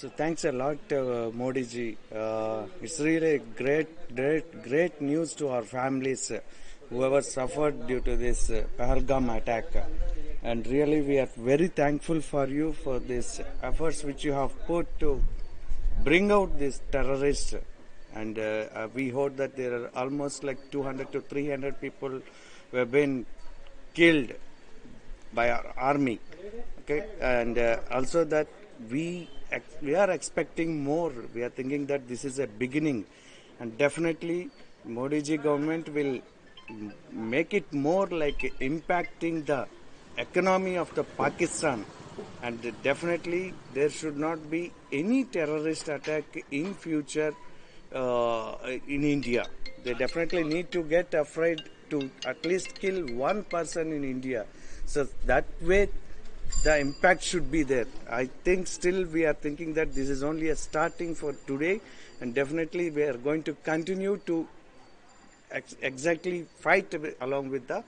So thanks a lot, uh, Modi ji. Uh, it's really great, great, great news to our families, uh, whoever suffered due to this uh, Pahalgam attack. And really, we are very thankful for you for this efforts which you have put to bring out this terrorist. And uh, uh, we hope that there are almost like 200 to 300 people who have been killed by our army okay and uh, also that we we are expecting more we are thinking that this is a beginning and definitely modi ji government will make it more like impacting the economy of the pakistan and definitely there should not be any terrorist attack in future uh, in India. They definitely need to get afraid to at least kill one person in India. So that way, the impact should be there. I think still we are thinking that this is only a starting for today, and definitely we are going to continue to ex- exactly fight along with the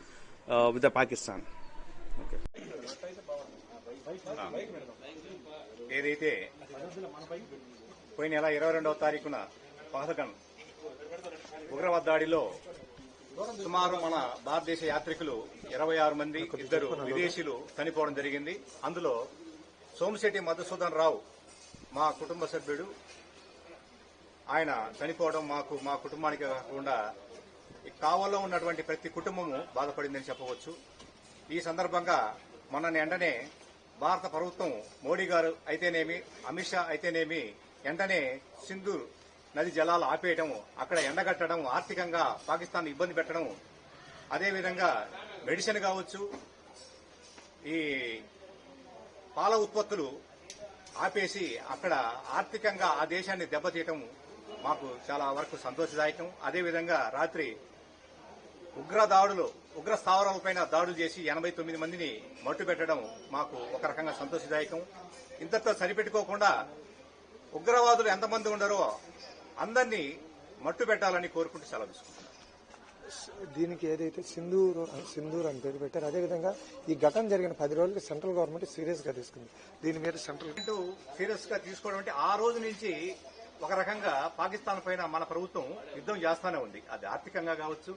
uh, with the Pakistan. Okay. ఏదైతే పోయిన నెల ఇరవై రెండవ తారీఖున పహల్గన్ ఉగ్రవాద దాడిలో సుమారు మన భారతదేశ యాత్రికులు ఇరవై ఆరు మంది ఇద్దరు విదేశీయులు చనిపోవడం జరిగింది. అందులో సోమిశెట్టి మధుసూదన్ రావు మా కుటుంబ సభ్యుడు. ఆయన చనిపోవడం మాకు మా కుటుంబానికి కాకుండా కావల్లో ఉన్నటువంటి ప్రతి కుటుంబము బాధపడిందని చెప్పవచ్చు. ఈ సందర్భంగా మొన్న వెంటనే భారత ప్రభుత్వం మోడీ గారు అయితేనేమి అమిత్ షా అయితేనేమి వెంటనే సింధు నది జలాలు ఆపేయడం అక్కడ ఎండగట్టడం ఆర్థికంగా పాకిస్తాన్ ఇబ్బంది పెట్టడం. అదేవిధంగా మెడిసిన్ కావచ్చు ఈ పాల ఉత్పత్తులు ఆపేసి అక్కడ ఆర్థికంగా ఆ దేశాన్ని దెబ్బతీయటం మాకు చాలా వరకు సంతోషదాయకం. అదేవిధంగా రాత్రి ఉగ్ర దాడులు ఉగ్ర స్థావరాలపైన దాడులు చేసి ఎనభై తొమ్మిది మందిని మట్టు పెట్టడం మాకు ఒక రకంగా సంతోషదాయకం. ఇంతతో సరిపెట్టుకోకుండా ఉగ్రవాదులు ఎంతమంది ఉండరో అందరినీ మట్టు పెట్టాలని కోరుకుంటూ సెలవు తీసుకుంటున్నాను. దీనికి ఏదైతే సింధూర్ సింధూర్ అని పేరు పెట్టారు అదేవిధంగా ఈ ఘటన జరిగిన పది రోజులకి సెంట్రల్ గవర్నమెంట్ సీరియస్గా తీసుకుంది. దీని మీద సెంట్రల్ సీరియస్గా తీసుకోవడం అంటే ఆ రోజు నుంచి ఒక రకంగా పాకిస్తాన్ పైన మన ప్రభుత్వం యుద్ధం చేస్తానే ఉంది. అది ఆర్థికంగా కావచ్చు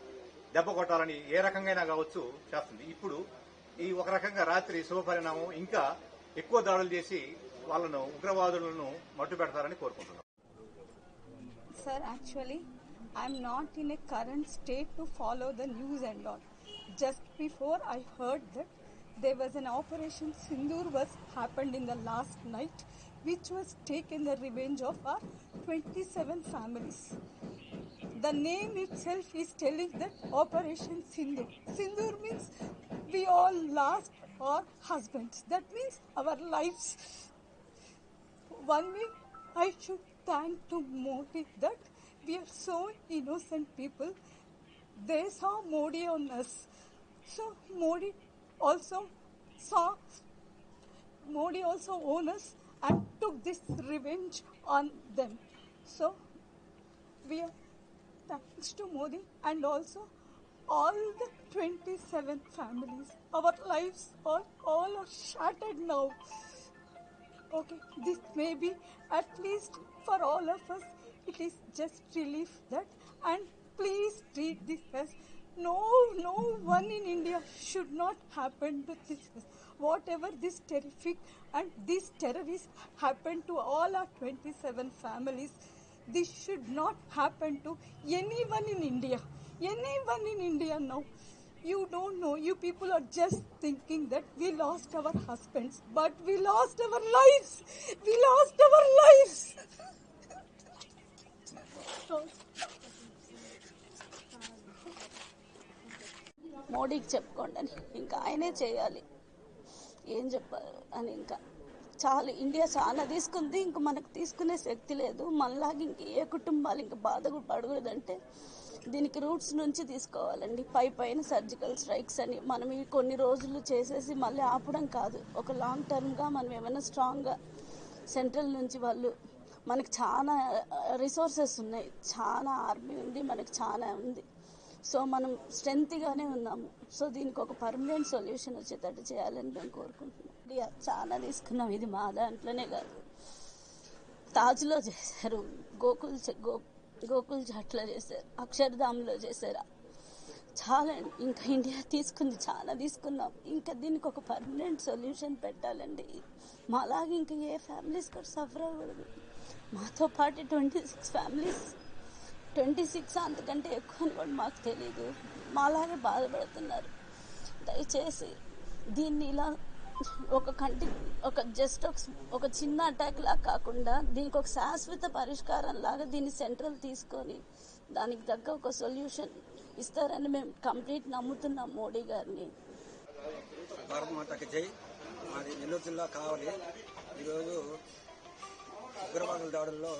దెబ్బ కొట్టాలని ఏ రకంగా కావచ్చు చేస్తుంది. ఇప్పుడు ఈ ఒక రకంగా రాత్రి శుభ పరిణామం ఇంకా ఎక్కువ దాడులు చేసి వాళ్ళను ఉగ్రవాదులను మట్టు పెడతారని కోరుకుంటున్నాం. Sir, actually, I'm not in a current state to follow the news and all. Just before I heard that there was an operation Sindoor was happened in the last night, which was taken the revenge of our 27 families. The name itself is telling that Operation Sindoor. Sindoor means we all lost our husbands. That means our lives one way I should thank to Modi that we are so innocent people. They saw Modi on us. So Modi also saw Modi also owned us and took this revenge on them. So we are thanks to Modi and also all the 27 families. Our lives are all are shattered now. Okay, this may be at least for all of us, it is just relief that, and please treat this as no, no one in India should not happen to this. Whatever this terrific and this terrorist happened to all our 27 families, this should not happen to anyone in India. Anyone in India now. You don't know. You people are just thinking that we lost our husbands, but we lost our lives. We lost our lives. మోడీకి చెప్పుకోండి అని ఇంకా ఆయనే చేయాలి ఏం చెప్పాలి అని ఇంకా చాలా ఇండియా చాలా తీసుకుంది ఇంక మనకు తీసుకునే శక్తి లేదు మనలాగా ఇంక ఏ కుటుంబాలు ఇంకా బాధ పడకూడదంటే దీనికి రూట్స్ నుంచి తీసుకోవాలండి. పై పైన సర్జికల్ స్ట్రైక్స్ అని మనం ఇవి కొన్ని రోజులు చేసేసి మళ్ళీ ఆపడం కాదు. ఒక లాంగ్ టర్మ్గా మనం ఏమైనా స్ట్రాంగ్గా సెంట్రల్ నుంచి వాళ్ళు మనకి చాలా రిసోర్సెస్ ఉన్నాయి. చాలా ఆర్మీ ఉంది మనకి చాలా ఉంది. సో మనం స్ట్రెంత్గానే ఉన్నాము. సో దీనికి ఒక పర్మనెంట్ సొల్యూషన్ వచ్చేటట్టు చేయాలని మేము కోరుకుంటున్నాం. చాలా తీసుకున్నాం. ఇది మా దాంట్లోనే కాదు. తాజ్లో చేశారు. గోకుల్ గో గోకుల్ జాట్లో చేశారు అక్షర్ధామ్లో చేశారా. చాలా ఇంకా ఇండియా తీసుకుంది చాలా తీసుకున్నాం. ఇంకా దీనికి ఒక పర్మనెంట్ సొల్యూషన్ పెట్టాలండి. మాలాగా ఇంకా ఏ ఫ్యామిలీస్ కూడా సఫర్ అవ్వకూడదు. మాతో పాటు twenty six families twenty six అంతకంటే ఎక్కువ అని కూడా మాకు తెలియదు మాలాగే బాధపడుతున్నారు. దయచేసి దీన్ని ఇలా ఒక కంటి ఒక జస్ట్ ఒక ఒక చిన్న అటాక్ లా కాకుండా దీనికి ఒక శాశ్వత పరిష్కారం లాగా దీన్ని సెంట్రల్ తీసుకొని దానికి తగ్గ ఒక సొల్యూషన్ ఇస్తారని మేము కంప్లీట్ నమ్ముతున్నాం మోడీ గారిని. భారత మాతకి జై. మాది నెల్లూరు జిల్లా కావాలి. ఈరోజు ఉగ్రవాదుల దాడుల్లో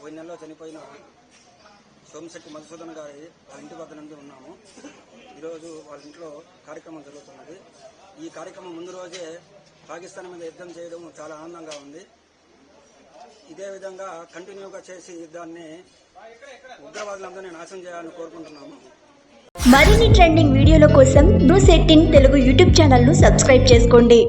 పోయిన నెలలో చనిపోయిన సోమశెట్టి మధుసూదన్ గారి వాళ్ళ ఇంటి వద్ద నుండి ఉన్నాము. ఈరోజు వాళ్ళ ఇంట్లో కార్యక్రమం జరుగుతున్నది. ఈ కార్యక్రమం ముందు రోజే పాకిస్తాన్ మీద యుద్ధం చేయడం చాలా ఆనందంగా ఉంది. ఇదే విధంగా కంటిన్యూగా చేసి యుద్ధాన్ని ఉగ్రవాదులందరినీ నాశనం చేయాలని కోరుకుంటున్నాము. మరిన్ని ట్రెండింగ్ వీడియోల కోసం బ్రూసెట్టిన్ తెలుగు యూట్యూబ్ ఛానల్ను సబ్స్క్రైబ్ చేసుకోండి.